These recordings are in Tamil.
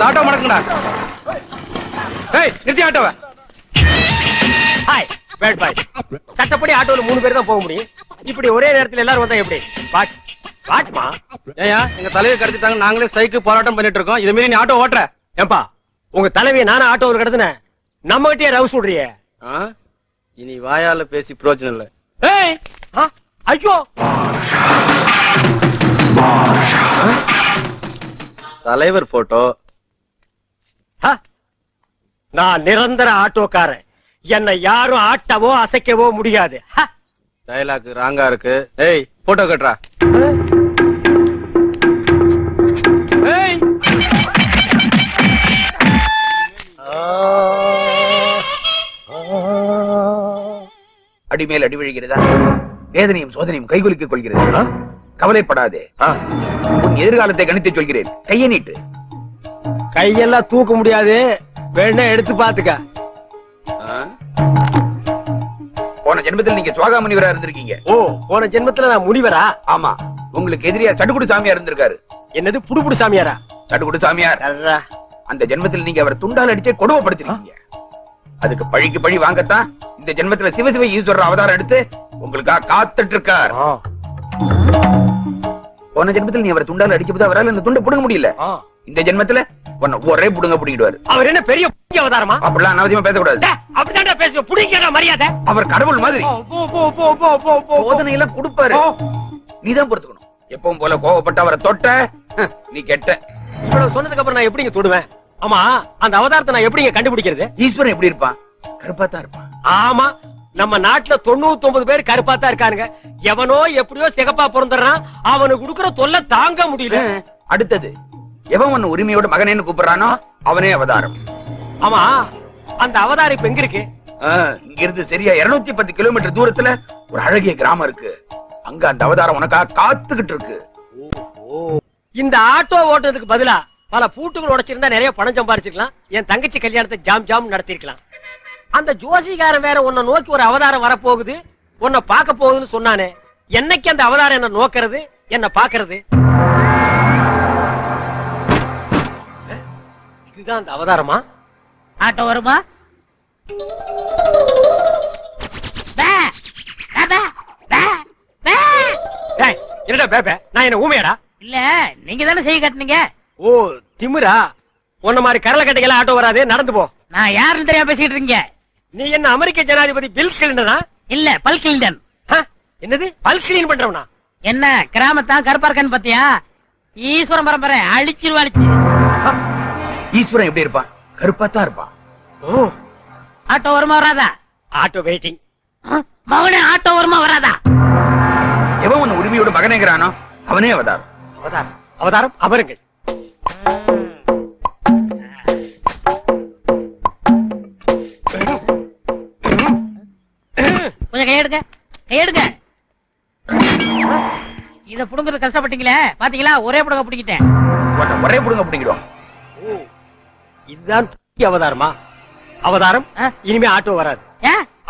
இந்த ஆட்டோ மடக்குடா ஏய் நிறுத்தி ஆட்டோவை. ஹாய் பேட் பாய் சட்டப்படி ஆட்டோல மூணு பேர் தான் போக முடியும். இப்படி ஒரே நேரத்துல எல்லாரும் வந்தா எப்படி? வாட் வாட்மா ஏயா எங்க தலையை கடத்திட்டாங்க நாங்களே சைக்கிள் போராட்டம் பண்ணிட்டு இருக்கோம். இதை மீறி நீ ஆட்டோ ஓட்டுற. ஏம்பா உங்க தலைவியை நானும் ஆட்டோவில் கிடத்துனேன் நம்ம கிட்டே ரவுஸ் விடுறியே? இனி வாயால பேசி பிரயோஜனம் இல்ல. ஏய் ஐயோ. தலைவர் போட்டோ நான் நிரந்தர ஆட்டோக்காரன். என்னை யாரும் ஆட்டவோ அசைக்கவோ முடியாது. டயலாக் ராங்கா இருக்கு. ஏய் போட்டோ கட்டுறா. ஏய்! அடிமேல் அடி விழுகிறதா? வேதனையும் சோதனையும் கைகுலுக்கிக் கொள்கிறது. கவலைப்படாதே. உன் எதிர்காலத்தை கணித்து சொல்கிறேன். கையை நீட்டு. கையெல்லாம் தூக்க முடியாது. வேணா எடுத்து பாத்துக்க? போன ஜென்மத்தில் நீங்க சுவாகா முனிவரா இருந்திருக்கீங்க. ஓ போன ஜென்மத்துல நான் முனிவரா? ஆமா. உங்களுக்கு எதிரியா சடுகுடு சாமியார் இருந்திருக்காரு. என்னது புடுபுடு சாமியாரா? சடுகுடு சாமியார். அந்த ஜென்மத்தில் நீங்க அவர் துண்டால் அடிச்சே கொடுமைப்படுத்திருக்கீங்க. அதுக்கு பழிக்கு பழி வாங்கத்தான் இந்த ஜென்மத்துல சிவசிவ ஈஸ்வரர் அவதாரம் எடுத்து உங்களுக்காக காத்துட்டு இருக்கார் போன ஜென்மத்தில் நீ அவர் துண்டால் அடிக்கப்போது அவரால் அந்த துண்டை புடுங்க முடியல. இந்த ஜென்மத்துல உன்னை ஒரே புடுங்க புடிங்கிடுவாரு. அவர் என்ன பெரிய அவதாரமா? அப்படிலாம் அனாவசியமா பேசக்கூடாது. டே, அப்படிதான்டா பேசுவேன் புடிங்கடா மரியாதை? அவர் கடவுள் மாதிரி. எல்லாம் கொடுப்பாரு. நீதான் பொறுத்துக்கணும். எப்பவும் போல கோவப்பட்டு அவரை தொட்ட நீ கெட்ட. இவ்வளவு சொன்னதுக்கு அப்புறம் நான் எப்படிங்க தொடுவேன்? ஆமா அந்த அவதாரத்தை நான் எப்படிங்க கண்டுபிடிக்கிறது? ஈஸ்வரன் எப்படி இருப்பான்? கருப்பா தான் இருப்பான். ஆமா நம்ம நாட்டுல தொண்ணூத்தி ஒன்பது பேர் கருப்பா தான் இருக்கானுங்க. எவனோ எப்படியோ சிகப்பா பிறந்துடுறான். அவனுக்கு கொடுக்குற தொல்லை தாங்க முடியல. அடுத்தது. எவன் உன்னை உரிமையோட மகனேன்னு கூப்பிடுறானோ அவனே அவதாரம். ஆமா அந்த அவதாரம் இப்ப எங்க இருக்கு? இங்க இருந்து சரியா 210 பத்து கிலோமீட்டர் தூரத்துல ஒரு அழகிய கிராமம் இருக்கு. அங்க அந்த அவதாரம் உனக்காக காத்துக்கிட்டு இருக்கு. இந்த ஆட்டோ ஓட்டுறதுக்கு பதிலா பல பூட்டுகள் உடைச்சிருந்தா நிறைய பணம் சம்பாரிச்சிருக்கலாம் என் தங்கச்சி கல்யாணத்தை ஜாம் ஜாம் நடத்திருக்கலாம். அந்த ஜோசிகாரன் வேற உன்னை நோக்கி ஒரு அவதாரம் வரப்போகுது. உன்னை பார்க்க போகுதுன்னு சொன்னானே. என்னைக்கு அந்த அவதாரம் என்ன நோக்கிறது? என்ன பாக்குறது இதுதான் அந்த அவதாரமா? ஆட்டோ வருமா? என்னடா நான் என்ன ஊமையாடா? இல்ல நீங்க தானே செய்ய கட்டுனீங்க? ஓ திமிரா உன்ன மாதிரி கரல கட்டைக்கெல்லாம் ஆட்டோ வராது. நடந்து போ. நான் யாருன்னு தெரியாம பேசிட்டு இருக்கீங்க? நீ என்ன அமெரிக்க ஜனாதிபதி பில் கிளின்டனா இல்ல பல் கிளின்டன்? என்னது? பல் கிளீன் பண்றவனா? என்ன கிராமத்தான் கருப்பா இருக்கான்னு பாத்தியா? ஈஸ்வரன் பரம்பரை அழிச்சிருவா அழிச்சு. ஈஸ்வரன் எப்படி இருப்பான்? கருப்பா தான் இருப்பான். ஓ. ஆட்டோ வருமா வராதா? ஆட்டோ வெயிட்டிங் மகனே ஆட்டோ வருமா வராதா? எவன் உன்னை உரிமையோட மகனேங்கிறானோ அவனே அவதாரம். அவதாரம். அவதாரம் அமருங்கள். கொஞ்சம் கையெடுங்க கையெடுங்க. இத புடுங்குறது கஷ்டப்பட்டீங்களே பாத்தீங்களா? ஒரே புடுங்க பிடிக்கிட்டேன் ஒரே புடுங்க ஓ இதுதான் அவதாரமா? அவதாரம்? இனிமே ஆட்டோ வராது.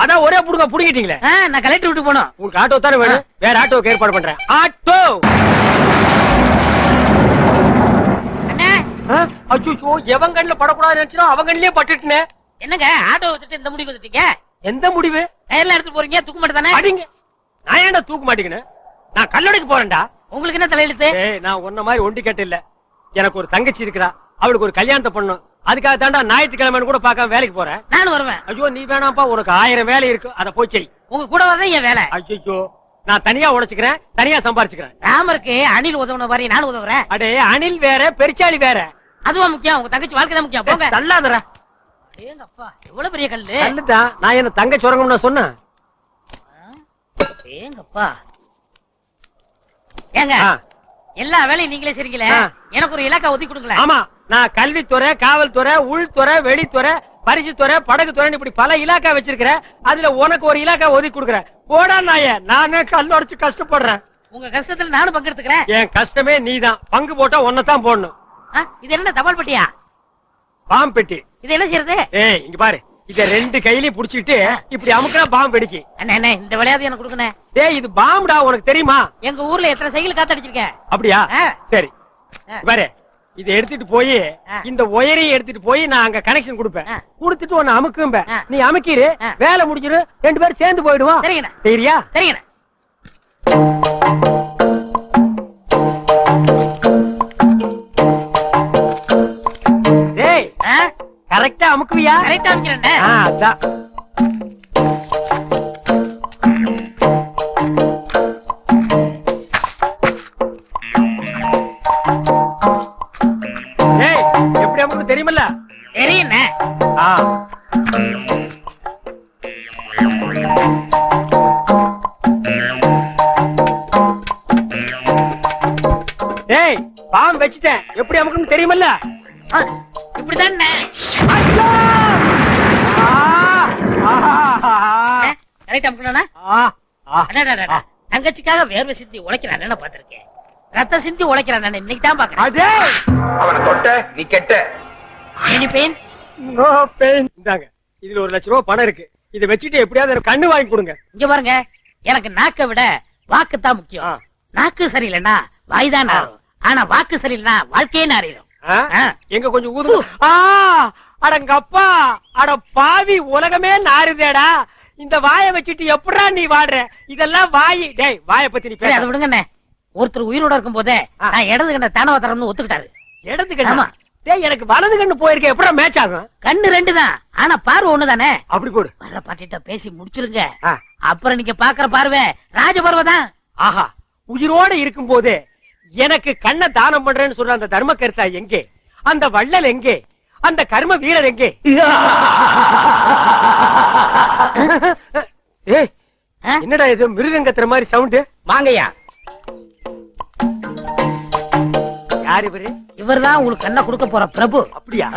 அதான் ஒரே புடுங்க புடுங்கிட்டீங்களே. நான் கலெக்டர் விட்டு போனோம் உங்களுக்கு ஆட்டோ தானே வேணும்? வேற ஆட்டோக்கு ஏற்பாடு பண்றேன். ஆட்டோ! அண்ணே! அச்சோ எவன் கண்ணுல படக்கூடாது நினைச்சா அவன் கண்ணிலே பட்டுட்டுனே. என்னங்க ஆட்டோ வச்சுட்டு இந்த முடிவு வந்துட்டீங்க? எந்த முடிவு? டயர்ல எடுத்து போறீங்க தூக்க மாட்டே தானே? அடிங்க. நான் ஏன்டா தூக்க மாட்டேங்கன்னு? நான் கல்லடைக்கு போறேன்டா. உங்களுக்கு என்ன தலையெழுத்து? நான் உன்ன மாதிரி ஒண்டி கேட்டு இல்ல எனக்கு ஒரு தங்கச்சி இருக்கிறா. அவளுக்கு ஒரு கல்யாணத்தை பண்ணும் அதுக்காக தாண்டா ஞாயிற்றுக்கிழமை கூட பார்க்காம வேலைக்கு போறேன் நானும் வருவேன். ஐயோ நீ வேணாம்ப்பா உனக்கு ஆயிரம் வேலை இருக்கு. அத போய் செய். உங்க கூட வரதான் என் வேலை. ஐயோ நான் தனியா உழைச்சுக்கிறேன் தனியா சம்பாரிச்சுக்கிறேன். ராமருக்கு அணில் உதவுன மாதிரி நானும் உதவுறேன். அடே அணில் வேற பெருச்சாளி வேற. அதுவா முக்கியம் உங்க தங்கச்சி வாழ்க்கை தான் முக்கியம். போங்க. தள்ளாதடா. ஏங்க அப்பா எவ்வளவு பெரிய கல்லு? நல்லுதான் நான் என்ன தங்க சுரங்கம்னு சொன்னேன்? ஏங்கப்பா. ஏங்க எல்லா வேலையும் நீங்களே செய்றீங்களே. எனக்கு ஒரு இலாக்கா ஒதுக்கி கொடுங்களேன். ஆமா நான் கல்வித்துறை காவல்துறை உள்துறை வெளித்துறை பரிசுத்துறை படகுத்துறை இப்படி பல இலாக்கா வச்சிருக்கிறேன். அதுல உனக்கு ஒரு இலாக்கா ஒதுக்கி கொடுக்குறேன். போடா நாய நானே கல் உடைச்சு கஷ்டப்படுறேன். உங்க கஷ்டத்துல நானும் பங்கெடுத்துக்கிறேன் என் கஷ்டமே நீதான். பங்கு போட்டா ஒன்னதான் போடணும். இது என்ன தபால் பெட்டியா? பாம்பு பெட்டி. இது என்ன செய்யறது ஏய் இங்க பாரு. இத ரெண்டு கையிலயும் புடிச்சிட்டு இப்படி அமுக்குனா பாம்பு வெடிக்கு. அண்ணே அண்ணே இந்த விளையாட்டு எனக்கு கொடுக்கணே டேய் இது பாம்புடா உனக்கு தெரியுமா? எங்க ஊர்ல எத்தனை சைக்கிள் காத்தடிச்சிருக்கேன் அப்படியா. சரி. பாரு இதை எடுத்துட்டு போய். இந்த ஒயரையும் எடுத்துட்டு போய் நான் அங்க கனெக்ஷன் கொடுப்பேன். கொடுத்துட்டு உன்னை அமுக்கும்ப. நீ அமுக்கிரு. வேலை முடிஞ்சிரு ரெண்டு பேரும் சேர்ந்து போயிடுவோம். சரிங்கண்ணா. சரியா கரெக்டா அமுக்குவியா? கரெக்டா அமைக்கிறேண்ணே ஆ, அதான் எப்படி அமுக்கு தெரியுமல்ல? தெரியுண்ணே ஆ. டேய் பாம்பு வச்சுட்டேன். எப்படி அமுக்குன்னு தெரியுமல்ல? அடடடடா. தங்கச்சிக்காக வேர்வை சிந்தி உழைக்கிற அண்ணனை பார்த்திருக்கேன். ரத்த சிந்தி உழைக்கிற அண்ணன் இன்னைக்கு தான் பாக்குறேன் இதுல ஒரு லட்ச ரூபா பணம் இருக்கு. இதை வச்சுட்டு எப்படியாவது கண்ணு வாங்கி கொடுங்க. இங்க பாருங்க எனக்கு நாக்கை விட வாக்கு தான் முக்கியம். நாக்கு சரியில்லைன்னா வாய் தான் ஆனா வாக்கு சரியில்லைன்னா வாழ்க்கையே நாரிடும். எங்க கொஞ்சம் ஊது ஆ அடங்கப்பா அட பாவி உலகமே நாறுதேடா. இந்த வாயை வச்சுட்டு எப்படா நீ வாடுற? இதெல்லாம் வாய். டேய் வாயை பத்தி நீ சரி அதை பேச விடுங்கண்ணே. ஒருத்தர் உயிரோட இருக்கும் போதே. நான் இடது கண்ண தானவ தரம்னு ஒத்துக்கிட்டாரு. இடது கண்ணா ஆமா. டேய் எனக்கு வலது கண்ணு போயிருக்க. எப்படா மேட்ச் ஆகும்? கண்ணு ரெண்டு தான். ஆனா பார்வை ஒண்ணுதானே? அப்படி போடு. வர்ற பாட்டிட்ட பேசி முடிச்சிருங்க. அப்புறம் நீங்க பாக்குற பார்வை ராஜபர்வை தான் ஆஹா. உயிரோட இருக்கும்போது எனக்கு கண்ணை தானம் பண்றேன்னு சொல்ற அந்த தர்ம கருத்தா எங்கே? அந்த வள்ளல் எங்கே? அந்த கர்ம வீரர் எங்கே? என்னடா இது மிருகங்கத்துற மாதிரி சவுண்ட்? வாங்கய்யா. யார் இவரு? இவர்தான் உங்களுக்கு கண்ணை கொடுக்க போற பிரபு. அப்படியா?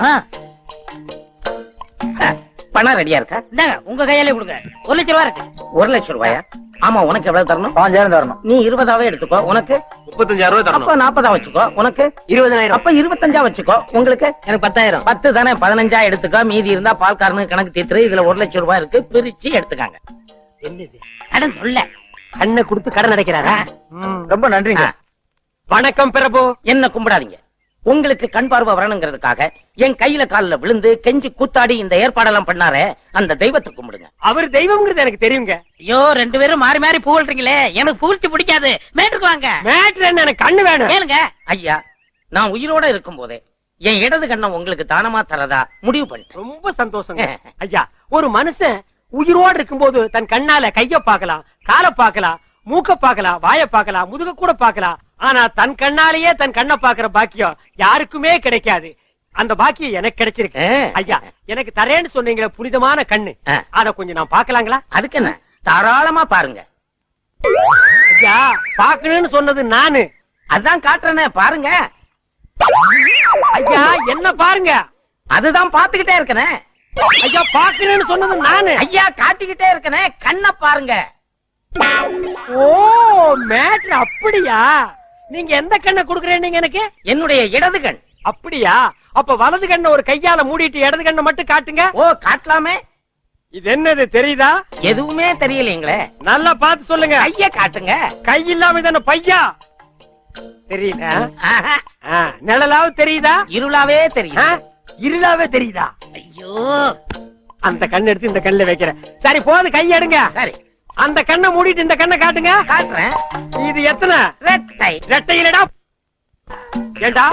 பணம் ரெடியா இருக்கா? இந்தாங்க உங்க கையாலே கொடுங்க. ஒரு லட்சம் ரூபா இருக்கு. ஒரு லட்சம் ரூபாயா? ஆமா உனக்கு எவ்வளவு தரணும்? பாஞ்சாயிரம் தரணும். நீ இருபதாவே எடுத்துக்கோ உனக்கு? முப்பத்தஞ்சாயிரம் ரூபாய் அப்ப நாற்பதா வச்சுக்கோ உனக்கு? இருபதனாயிரம். அப்ப இருபத்தஞ்சா வச்சுக்கோ உங்களுக்கு? எனக்கு பத்தாயிரம். பத்து தானே பதினஞ்சா எடுத்துக்கோ மீதி இருந்தா பால்காரனுக்கு கணக்கு தீர்த்துரு இதுல ஒரு லட்சம் ரூபாய் இருக்கு பிரிச்சு எடுத்துக்காங்க. என்னது? கடன் சொல்ல. கண்ணை கொடுத்து கடன் அடைக்கிறாரா? ம். ரொம்ப நன்றிங்க. வணக்கம் பிரபு. என்ன கும்பிடாதீங்க. உங்களுக்கு கண் பார்வை வரணுங்கிறதுக்காக என் கையில கால்ல விழுந்து கெஞ்சி கூத்தாடி இந்த ஏற்பாடெல்லாம் பண்ணாரே அந்த தெய்வத்தை கும்பிடுங்க. அவர் தெய்வம்ங்கிறது எனக்கு தெரியுங்க. ஐயோ ரெண்டு பேரும் மாறி மாறி புகழ்றீங்களே எனக்கு புகழ்ச்சி பிடிக்காது. மேட்டுக்கு வாங்க. மேட்ரு என்ன எனக்கு கண்ணு வேணும். கேளுங்க. ஐயா நான் உயிரோட இருக்கும் போதே என் இடது கண்ணை உங்களுக்கு தானமா தரதா முடிவு பண்ணிட்டேன் ரொம்ப சந்தோஷங்க. ஐயா ஒரு மனுஷன் உயிரோடு இருக்கும்போது தன் கண்ணால கைய பார்க்கலாம் காலை பார்க்கலாம் மூக்க பார்க்கலாம் வாயை பார்க்கலாம் முதுக கூட பார்க்கலாம் ஆனா தன் கண்ணாலேயே தன் கண்ணை பார்க்கிற பாக்கியம் யாருக்குமே கிடைக்காது. அந்த பாக்கியம் எனக்கு கிடைச்சிருக்கு. ஐயா எனக்கு தரேன்னு சொன்னீங்களே புனிதமான கண்ணு. அத கொஞ்சம் நான் பார்க்கலாங்களா? அதுக்கு என்ன? தாராளமா பாருங்க. ஐயா பார்க்கணும்னு சொன்னது நானு. அதான் காட்டுறேனே பாருங்க. ஐயா என்ன பாருங்க? அதுதான் பாத்துக்கிட்டே இருக்கனே. ஐயா பார்க்கணும்னு சொன்னது நானு. ஐயா காட்டிக்கிட்டே இருக்கனே கண்ணை பாருங்க. ஓ மேட்ரு அப்படியா? நீங்க எந்த கண்ணை குடுக்கறேன்னு எனக்கு? என்னுடைய இடது கண். அப்படியா? அப்ப வலது கண்ணை ஒரு கையால மூடிட்டு இடது கண்ணை மட்டும் காட்டுங்க. ஓ காட்டலாமே. இது என்னது தெரியுதா? எதுவுமே தெரியலீங்களே. நல்லா பார்த்து சொல்லுங்க. கைய காட்டுங்க. கை இல்லாம இதான பையா? தெரியல ஆஹா, நிழலாவது தெரியுதா? இருளாவே ஆ, தெரியும் இருளாவே தெரியுதா? ஐயோ. அந்த கண்ணை எடுத்து இந்த கண்ணுல வைக்கிறேன். சரி போது கை எடுங்க. சரி. அந்த கண்ணை மூடிட்டு இந்த கண்ணை காட்டுங்க. காட்டுறேன். இது எத்தனை? ரெட்டை. ரெட்டையிலடா. ஏண்டா?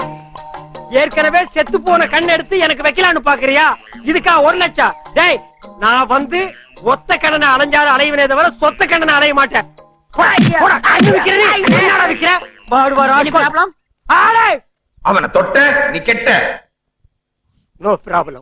ஏற்கனவே செத்து போன கண் எடுத்து எனக்கு வைக்கலாம்னு பாக்குறியா? இதுக்கா ஒரு லட்சம். டேய் நான் வந்து ஒத்த கண்ணனை அலைஞ்சாலும் அலைவனே தவிர சொத்த கண்ணனை அலைய மாட்டேன். நீ. அவனை தொட்ட நீ கெட்ட. No problem.